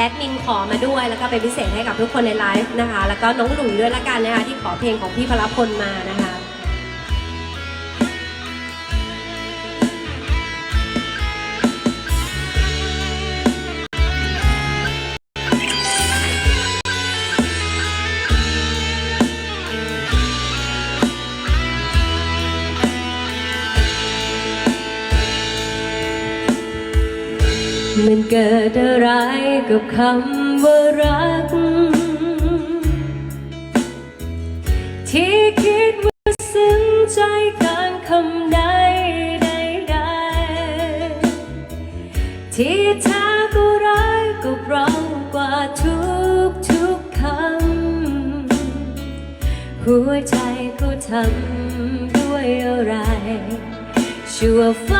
แอดมินขอมาด้วยแล้วก็เป็นพิเศษให้กับทุกคนในไลฟ์นะคะ แล้วก็น้องหลุยด้วยละกันนะคะที่ขอเพลงของพี่พลพลมานะคะ กับคำว่ารัก ที่คิดว่าซึ้งใจการคำใดใดใดๆที่แท้ก็ร้ายก็ร้องกว่าทุกทุกคำ หัวใจเขาทำด้วยอะไร ชั่วฟ้า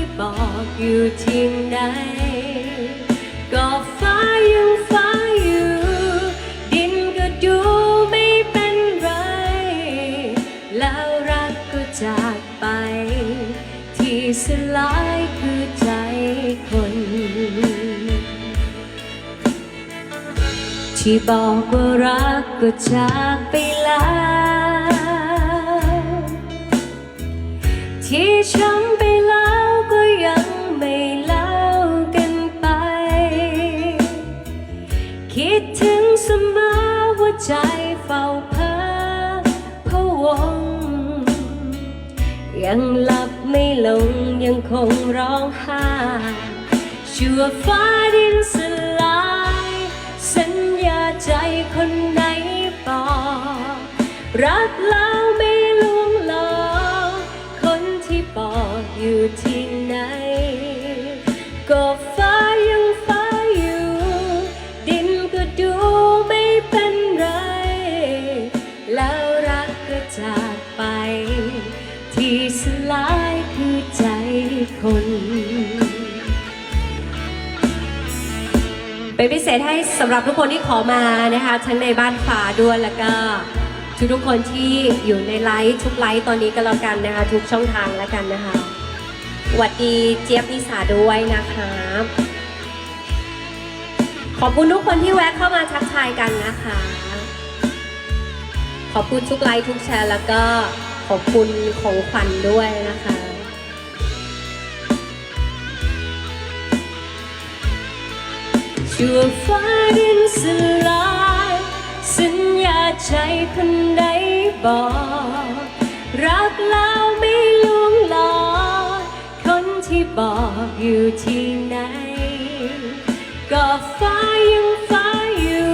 ที่บอกอยู่ที่ไหนก็ฟ้ายังฟ้าอยู่ ดินก็ดูไม่เป็นไร แล้วรักก็จากไป ที่สลายคือใจคนที่บอกว่ารักก็จากไปแล้วที่ช้ำไปแล้ว ใจเฝ้าเพ้อพะวง ยังหลับไม่ลงยังคงร้องไห้ชั่วฟ้าดินสลาย สัญญาใจคนไหนบอกรักแล้วไม่ลวงหลอกคนที่บอกอยู่ที่ เป็นพิเศษให้สำหรับทุกคนที่ขอมานะคะทั้งในบ้านฟ้าด้วยแล้วก็ทุกทุกคนที่อยู่ในไลฟ์ทุกไลฟ์ตอนนี้ก็แล้วกันนะคะ ทุกช่องทางแล้วกันนะคะสวัสดีเจี๊ยบนิสาด้วยนะคะขอบคุณทุกคนที่แวะเข้ามาทักทายกันนะคะ ขอบคุณทุกไลค์ทุกแชร์ แล้วก็ขอบคุณของขวัญด้วยนะคะ ชั่วฟ้าดินสลายสัญญาใจคนใดบอก รักแล้วไม่ลวงหลอกคนที่บอกอยู่ที่ไหน ก็ฟ้ายังฟ้าอยู่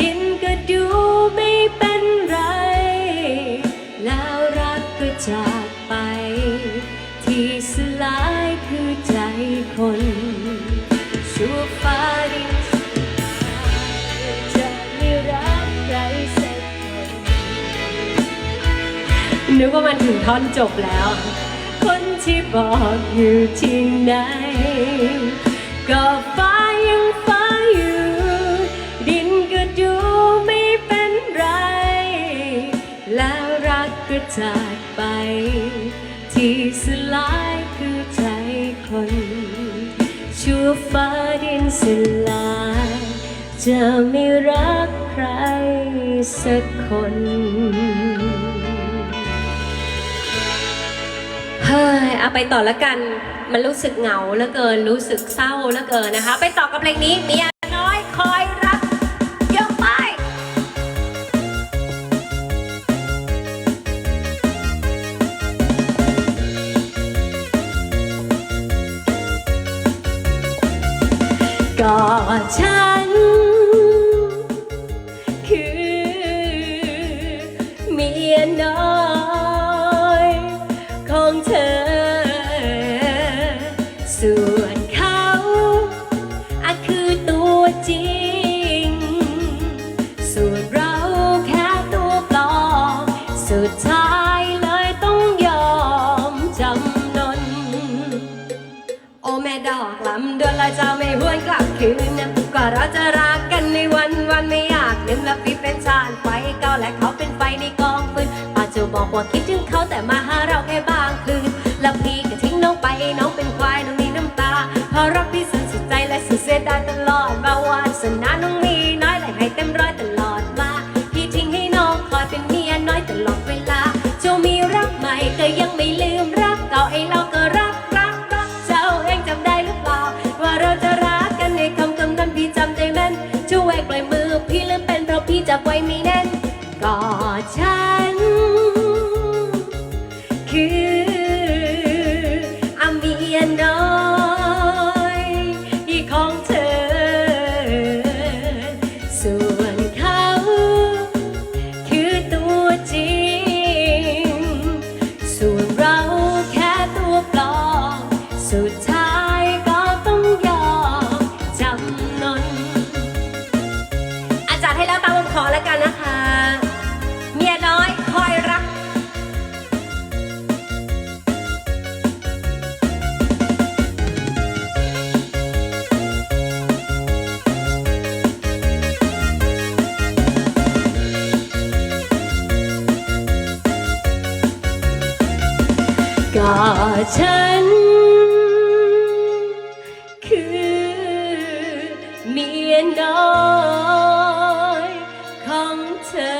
ดินก็ดูไม่เป็นไร แล้วรักก็จากไป ที่สลายคือใจคนชั่ว นึกว่ามันถึงท่อนจบแล้ว คนที่บอกอยู่ที่ไหน ก็ฟ้ายังฟ้าอยู่ ดินก็ดูไม่เป็นไร แล้วรักก็จากไป ที่สลายคือใจคนชั่วฟ้าดินสลายจะไม่รักใครสักคน เฮ้ยเอาไปต่อล้วกัน มันรู้สึกเหงาเหลือเกิน รู้สึกเศร้าเหลือเกินนะคะ ไปต่อกับเพลงนี้เมียน้อยคอยรักยกไป ก็ฉัน অপাকেটে ฉัน คือเมียน้อยของเธอ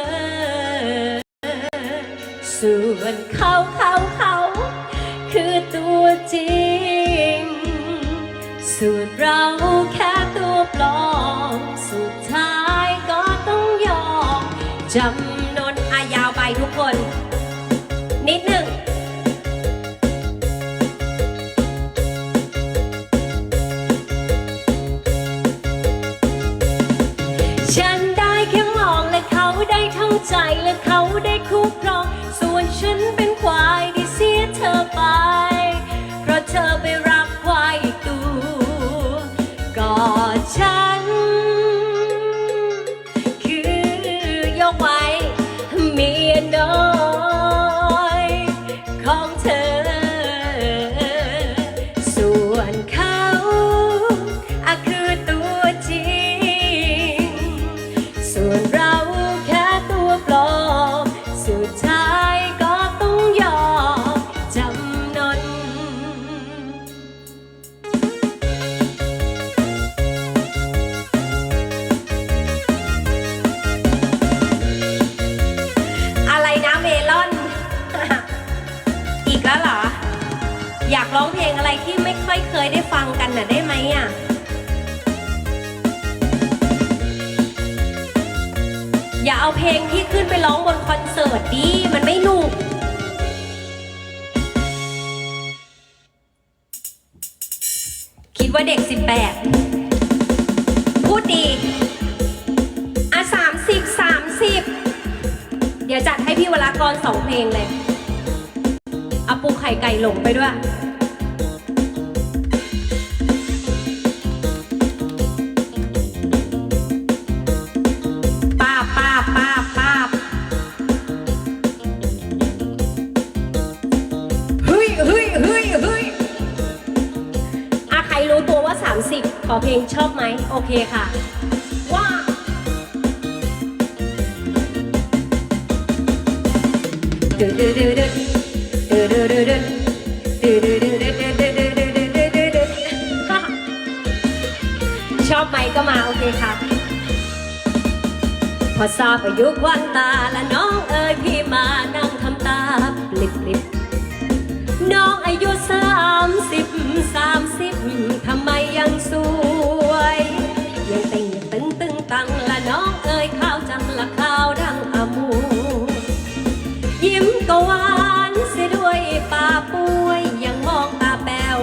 ส่วนเขาเขาเขาคือตัวจริง ส่วนเราแค่ตัวปลอม สุดท้ายก็ต้องยอมจำนนอายาวไปทุกคน นิดหนึ่ง ใจและเขาได้คู่ครอง ร้องเพลงอะไรที่ไม่ค่อยเคยได้ฟังกันน่ะได้ไหมอะ อย่าเอาเพลงที่ขึ้นไปร้องบนคอนเสิร์ตดิ มันไม่หนุก คิดว่าเด็ก 18 พูดดี อะสามสิบสามสิบเดี๋ยวจัดให้พี่วรากรสองเพลงเลยเอาปูไข่ไก่หลงไปด้วย ชอบไหมโอเคค่ะว่าดืดดืดดืดดืดดืดดืดดืดดืดดืดดืดดืดดืดดืดดืดดืดดืดดืดชอบไหมก็มาโอเคค่ะ พอทราบอายุควันตาและน้องเอ๋ยพี่มานั่งทำตาปลิบปลิบ น้องอายุสามสิบสามสิบทำไมยังสวย ยังเต่งตึงตึงตังและน้องเอ๋ยข้าวจังละข้าวดังอามู ยิ้มก็หวานเสียด้วยปาป่วยยังมองตาแป๋ว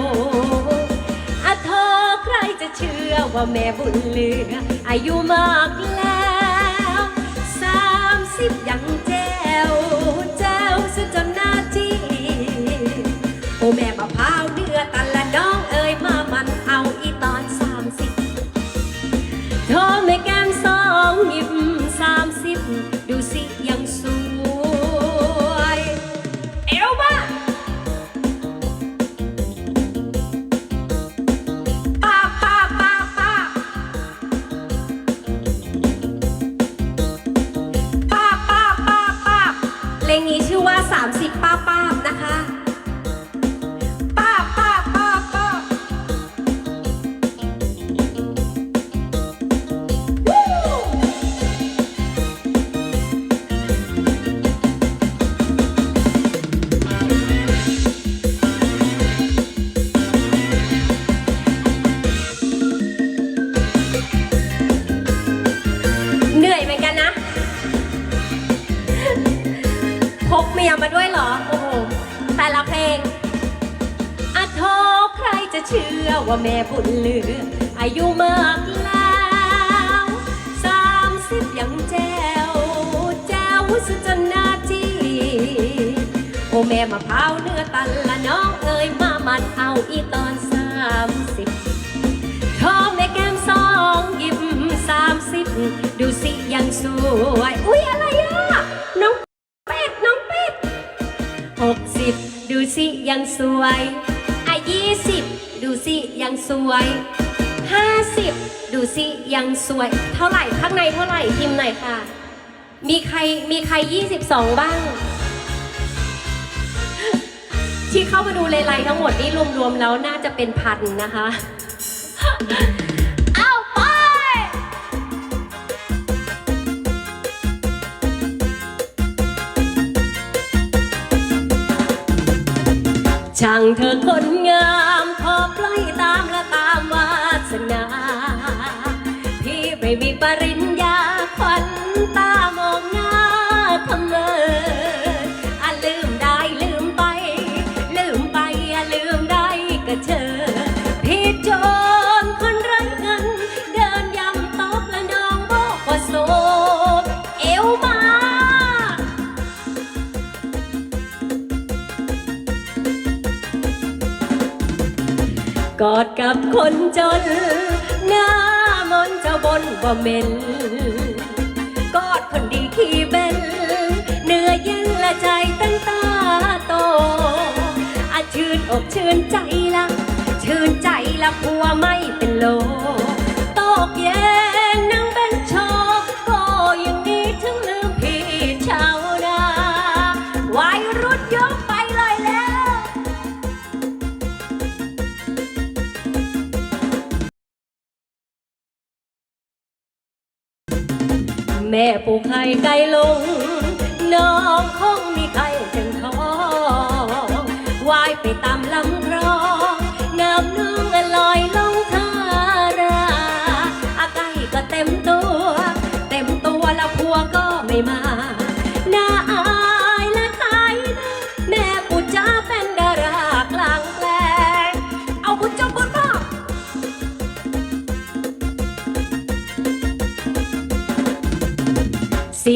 อะเธอใครจะเชื่อว่าแม่บุญเลืออายุมากแล้วสามสิบยังแจ้ ว่า 30ป้าป้า กเมียมาด้วยเหรอ โอ้โห แต่ละเพลงอะโทใครจะเชื่อว่าแม่บุญเหลือ อายุมากแล้วสามสิบยังแจวแจวสุจนนาจีโอ้แม่มะพร้าวเนื้อตันละน้องเอ้ยมามันเอาอีตอนสามสิบทอแม่แก้มสองยิ้มสามสิบดูสิยังสวย อุ๊ยอะไรอะน้อง สิยังสวยอะยี่สิบดูสิยังสวยห้าสิบดูสิยังสวย เท่าไหร่ข้างในเท่าไหร่พิมพ์หน่อยค่ะ มีใครมีใครยี่สิบสองบ้าง ที่เข้ามาดูเลไลทั้งหมดนี่รวมๆแล้วน่าจะเป็นพันนะคะ ช่างเธอคนงาม คนจน หน้ามนเจ้าบนบ่เหม็นกอดคนดีขี้เบนเนื้อเย็นและใจตั้งตาโตอาชื่นอกชื่นใจละชื่นใจละผัวไม่เป็นโลตกเย็น ปลูกไข่ไก่ลง น้องคงมีไข่ถึงทองว่ายไปตามลำคลองน้ำน้องลอยลงทาราอาไก่ก็เต็มตัว เต็มตัวแล้วพัวก็ไม่มา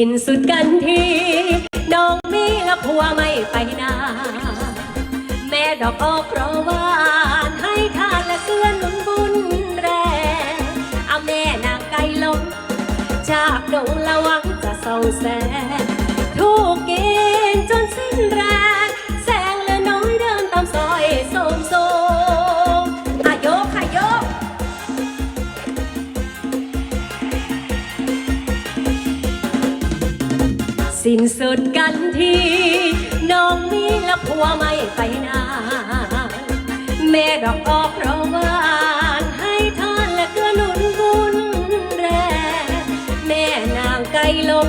สิ้นสุดกันทีน้องมีและผัวไม่ไปนาแม่ดอกออก สิ้นสุดกันทีน้องมีและผัวไม่ไปนานแม่ดอกออกเพราะหวานให้ทานและเกื้อหนุนบุญแรงแม่นางไก่ลง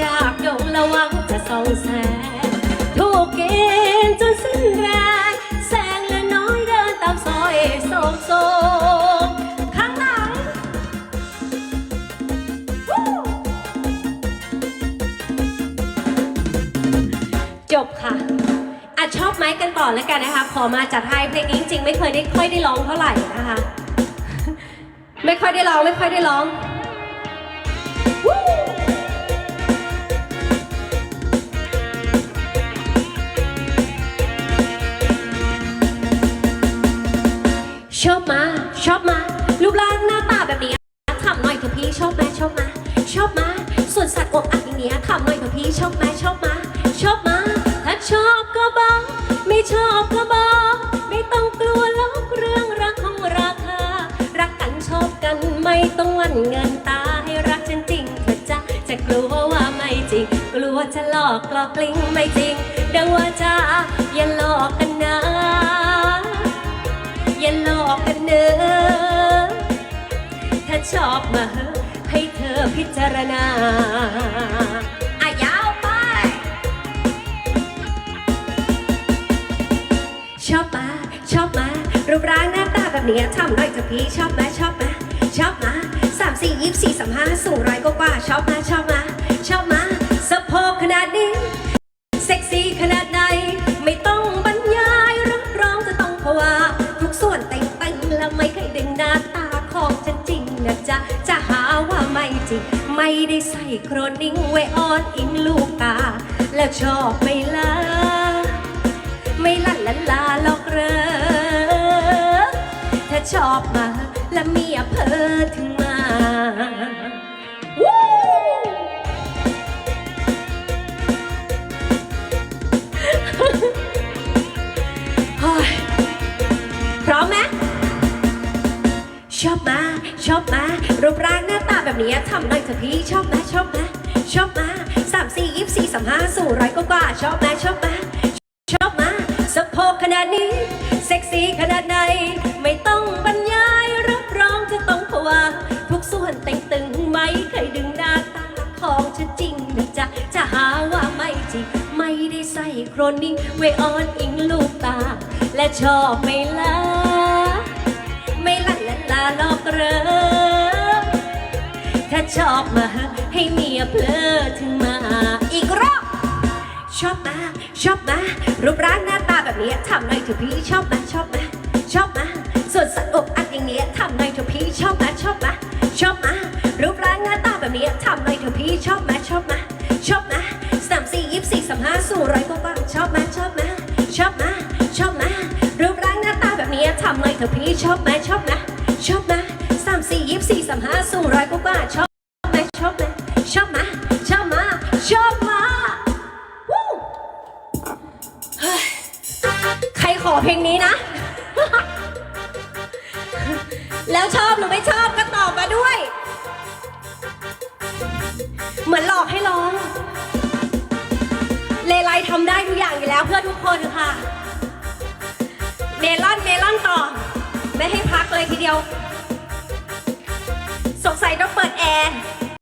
จากดงระวังจะส่องแสง อนแล้วกันนะคะ ขอมาจัดให้เพลงนี้จริงๆไม่เคยได้ค่อยได้ร้องเท่าไหร่นะคะ ไม่ค่อยได้ร้องไม่ค่อยได้ร้องชอบมา ชอบมา รูปร่างหน้าตาแบบนี้ถามหน่อยเถอะพี่ชอบไหมชอบมา ชอบมาส่วนสัตว์อกอักอย่างเงี้ยถามหน่อยเถอะพี่ชอบไหมชอบมา ชอบมา เงินตาให้รักฉันจริงเถอจะจะกลัวว่าไม่จริง กลัวจะหลอกกลอกกลิ้งไม่จริง ดังว่าจะอย่าหลอกกันนะ อย่าหลอกกันเนอะถ้าชอบมาเหอะให้เธอพิจารณาอะยาวไป ชอบมา ชอบมา รูปร่างหน้าตาแบบนี้ทำหน่อยเถอะพี่ชอบมา ชอบมา ชอบมา สี่ยี่สี่สามห้าสูงร้อยกว่าชอบมาชอบมาชอบมาสะโพกขนาดนี้ เซ็กซี่ขนาดไหนไม่ต้องบรรยายรับรองจะต้องภาวะทุกส่วนแต่งตึงและไม่เคยดึงหน้าตาของฉันจริงนะจ๊ะจะหาว่าไม่จริง ไม่ได้ใส่โครนิ่งไว้ออนอิงลูกตา แล้วชอบไม่ละไม่ลันลันลาหรอกเรอถ้าชอบมาและเมียเพอถึง พร้อมไหมชอบมา ชอบมา รูปร่างหน้าตาแบบนี้ทำหน่อยเถอะพี่ ชอบมาชอบมาชอบมาสามสี่ยี่สี่สามห้าสู่ร้อยกว่าชอบมาชอบมาชอบมาสะโพกขนาดนี้ เซ็กซี่ขนาดไหน ไม่ต้องบรรยายรับรองจะต้องภาวะทุก ส่วนแต่งตึงไม่เคยดึงหน้าตาของฉันจริงนะจ๊ะจะหาว่าไม่จริง ไม่ได้ใส่โครนิ่งไว้ออนอิงลูกตา และชอบไม่ละไม่ลันลันลาลอกเรอถ้าชอบมาให้เมียเพลอถึงมาอีกรอบชอบมาชอบมารูปร่างหน้าตาแบบนี้ทำหน่อยเถอะพี่ชอบมาชอบมาชอบมาส่วนสัตว์อกอัดอย่างนี้ทำหน่อยเถอะพี่ชอบมาชอบมา ชอบมะรูปร่างหน้าตาแบบนี้ทำหน่อยเถอะพี่ชอบมะชอบมะชอบมะสามสี่ยี่สี่สามห้าสู่ร้อยกว่าชอบมะชอบมะชอบมะชอบมะรูปร่างหน้าตาแบบนี้ทำหน่อยเถอะพี่ชอบมะชอบมะชอบมะสามสี่ยี่สี่สามห้าสู่ร้อย ไม่